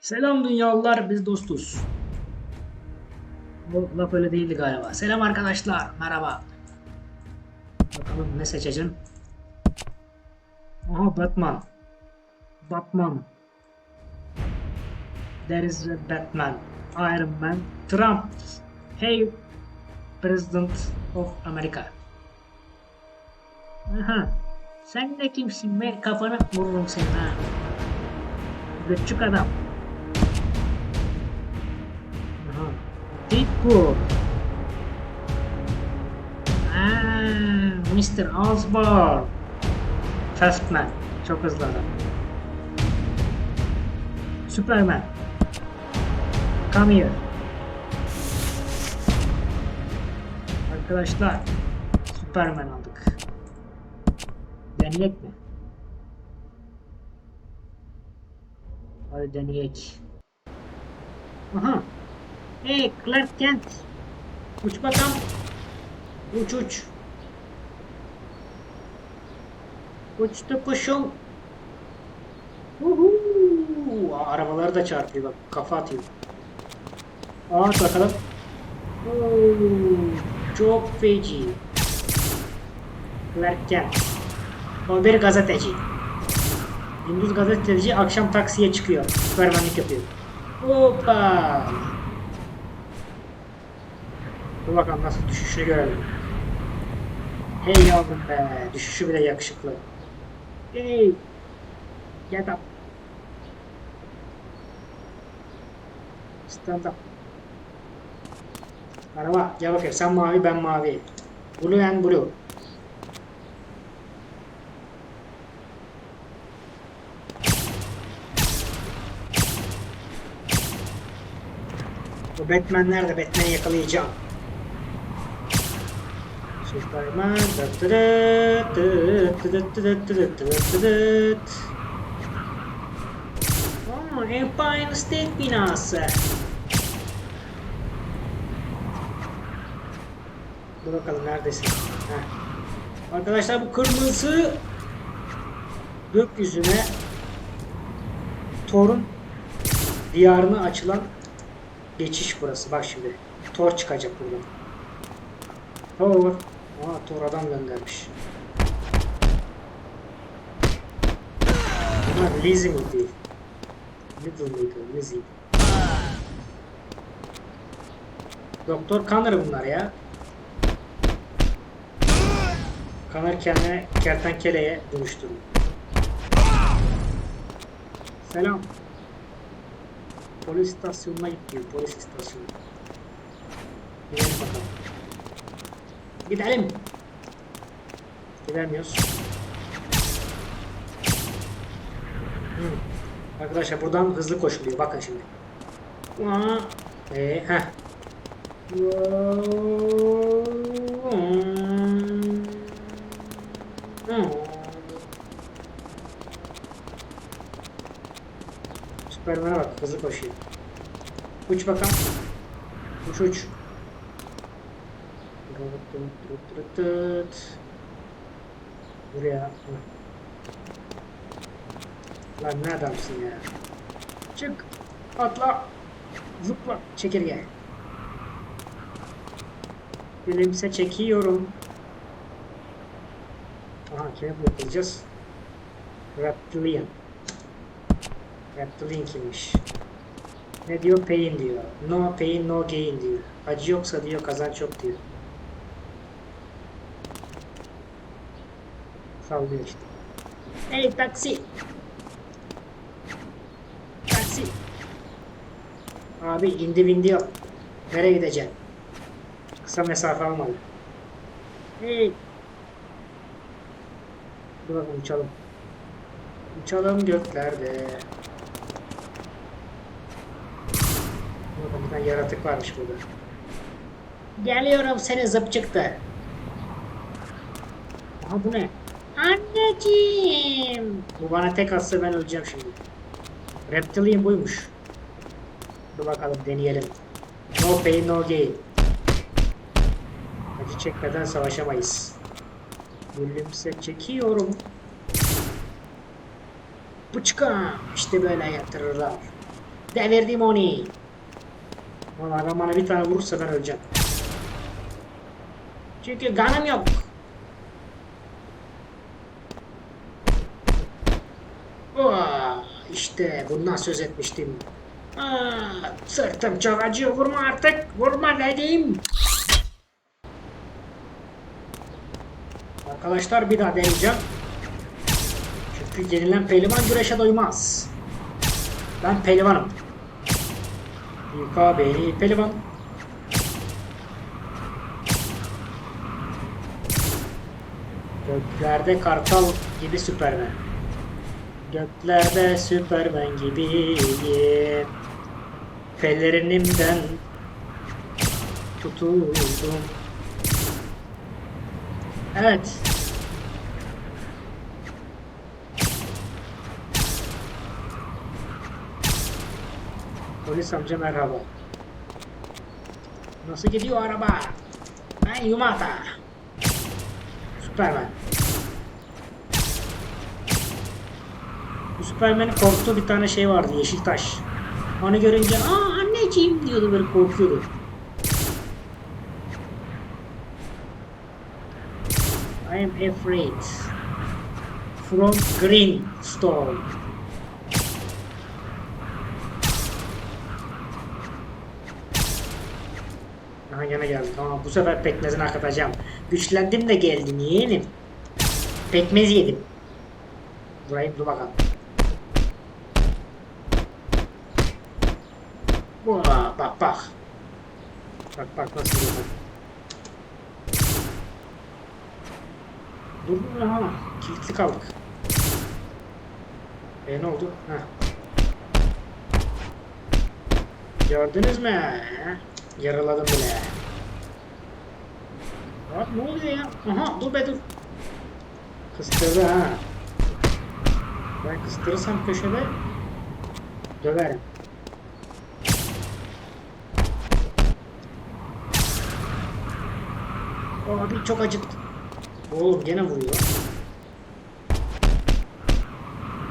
Selam dünyalılar, biz dostuz. Bu laf öyle değildi galiba. Selam arkadaşlar, merhaba. Bakalım ne seçeceğim. Aha Batman. Batman. There is a Batman. Iron Man. Trump. Hey President of America. Aha. Sen de kimsin be? Kafana vururum seni ha. Göçük adam. Deadpool. Aa, Mr. Osborn. Fastman. Çok hızlı adam. Superman. Come here. Arkadaşlar. Superman aldık. Deneyek mi? Hadi deneyek. Aha. Hey Clark Kent. Uç bakalım. Uç uç. Uçtu kuşum. Uhu. Arabaları da çarpıyor bak. Kafa atıyor. At bakalım. Oo, çok feci. Clark Kent. O bir gazeteci. Gündüz gazeteci akşam taksiye çıkıyor. Süpermenlik yapıyor. Hoppa. Dur bakalım nasıl düşüşünü görelim. Hey yavrum be. Düşüşü bile yakışıklı. Hey. Get up. Stand up. Araba gel bakayım sen mavi ben mavi. Blue and blue. Bu Batman nerede? Batman'i yakalayacağım. Süperman. Oo, Empire State binası. Dur bakalım neredesin? Heh. Arkadaşlar bu kırmızı gökyüzüne Tor'un diyarına açılan geçiş burası. Bak şimdi. Tor çıkacak buradan. Tor. Aa Thor adam göndermiş. Bunlar Lizzie miydi? Little mıydı? Lizzie. Doktor Connor bunlar ya. Connor kendine kertenkeleye dönüştürüyor. Selam. Polis istasyonuna git. Polis istasyonu. Gidelim bakalım. Gidelim. Gidemiyoruz. Hmm. Arkadaşlar buradan hızlı koşuluyor. Bakın şimdi. Ee, heh. Süpermen'e bak hızlı koşuyor. Uç bakalım. Uç uç. Buraya. Lan ne adamsın ya. Çık. Atla. Zıpla. Çekirge. Gülümse çekiyorum. Aha kime bakacağız? Reptilian. Reptilian kimmiş? Ne diyor? Pain diyor. No pain no gain diyor. Acı yoksa diyor kazanç yok diyor. Sallıyor işte. Hey taksi. Taksi. Abi indi bindi yok. Nereye gideceksin? Kısa mesafe almalı. Hey. Dur bakalım uçalım. Uçalım göklerde. Burada bir tane yaratık varmış burada. Geliyorum seni zıpçıktı. Aha bu ne? Anneciğim. Bu bana tek atsa ben öleceğim şimdi. Reptilian buymuş. Dur bakalım deneyelim. No pain no gain. Acı çekmeden savaşamayız. Gülümse çekiyorum. Bıçka. İşte böyle yatırırlar. Devirdim onu. Valla adam bana bir tane vurursa ben öleceğim. Çünkü kanım yok. İşte bundan söz etmiştim. Aa, sırtım çok acıyor vurma artık. Vurma dedim. Arkadaşlar bir daha deneyeceğim. Çünkü yenilen pehlivan güreşe doymaz. Ben pehlivanım. Yıka beni pehlivan. Göklerde kartal gibi süpermen. Göklerde süpermen gibiyim. Pelerinimden tutuldum. Evet. Polis amca merhaba. Nasıl gidiyor araba? Ben Yumata. Süpermen. Bu Süpermen'in korktuğu bir tane şey vardı yeşil taş. Onu görünce aa anneciğim diyordu böyle korkuyordu. I am afraid. From green storm. Aha gene geldi. Tamam bu sefer pekmezini akıtacağım. Güçlendim de geldim yeğenim. Pekmez yedim. Burayı dur bakalım. Vaa, bak bak. Bak bak nasıl bak. Dur dur ha. Kilitli kaldık. E ne oldu? Heh. Gördünüz mü? Yaraladım bile. Abi ne oluyor ya? Aha dur be dur. Kıstırdı ha. Ben kıstırırsam köşede döverim. Abi çok acıttı. Oğlum gene vuruyor.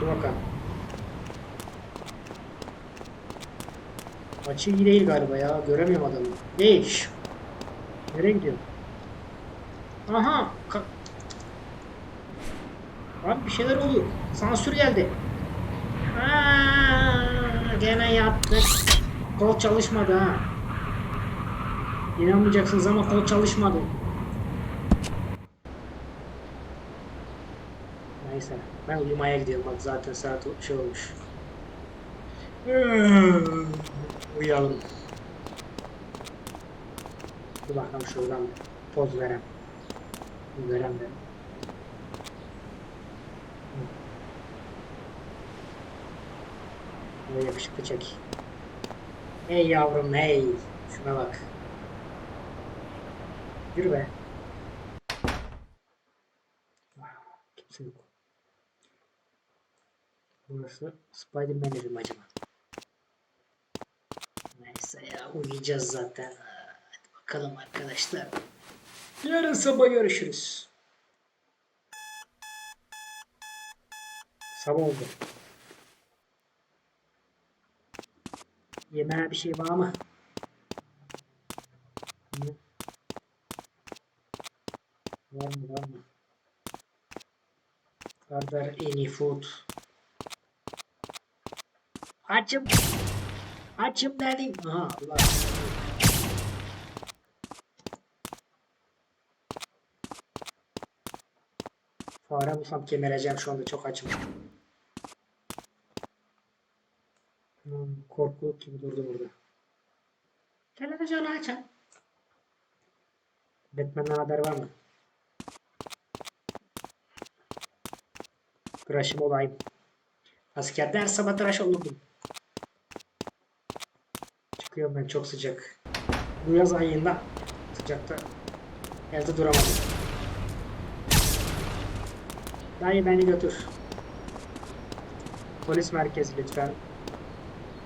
Dur bakalım. Açı iyi değil galiba ya. Göremiyorum adamı. Ne iş? Nereye gidiyor? Aha. Ka Abi bir şeyler oluyor. Sansür geldi. Aa, gene yaptık. Kol çalışmadı ha. İnanmayacaksınız ama kol çalışmadı. Neyse. Ben uyumaya gidiyorum. Bak zaten saat şey olmuş. Uyuyalım. Dur bakalım şuradan poz verem. Verem de. Böyle yakışıklı çek. Hey yavrum hey. Şuna bak. Yürü be. Kimse yok. Burası Spider-Man evi mi acaba? Neyse ya uyuyacağız zaten. Hadi bakalım arkadaşlar. Yarın sabah görüşürüz. Sabah oldu. Yemeğe bir şey var mı? Var mı var mı? Are there any food? Açım. Açım dedim. Aha Allah. Fare bulsam kemireceğim şu anda çok açım. Hmm, korkuluk gibi durdu burada. Televizyonu açın. Batman'dan haber var mı? Tıraşım olayım. Sabah tıraş olurdum. Çıkıyorum ben çok sıcak. Bu yaz ayında sıcakta evde duramadım. Dayı beni götür. Polis merkezi lütfen.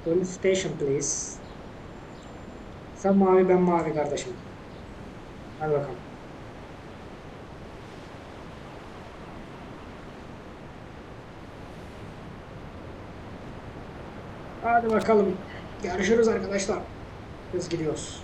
Police station please. Sen mavi ben mavi kardeşim. Hadi bakalım. Hadi bakalım. Görüşürüz arkadaşlar. Biz gidiyoruz.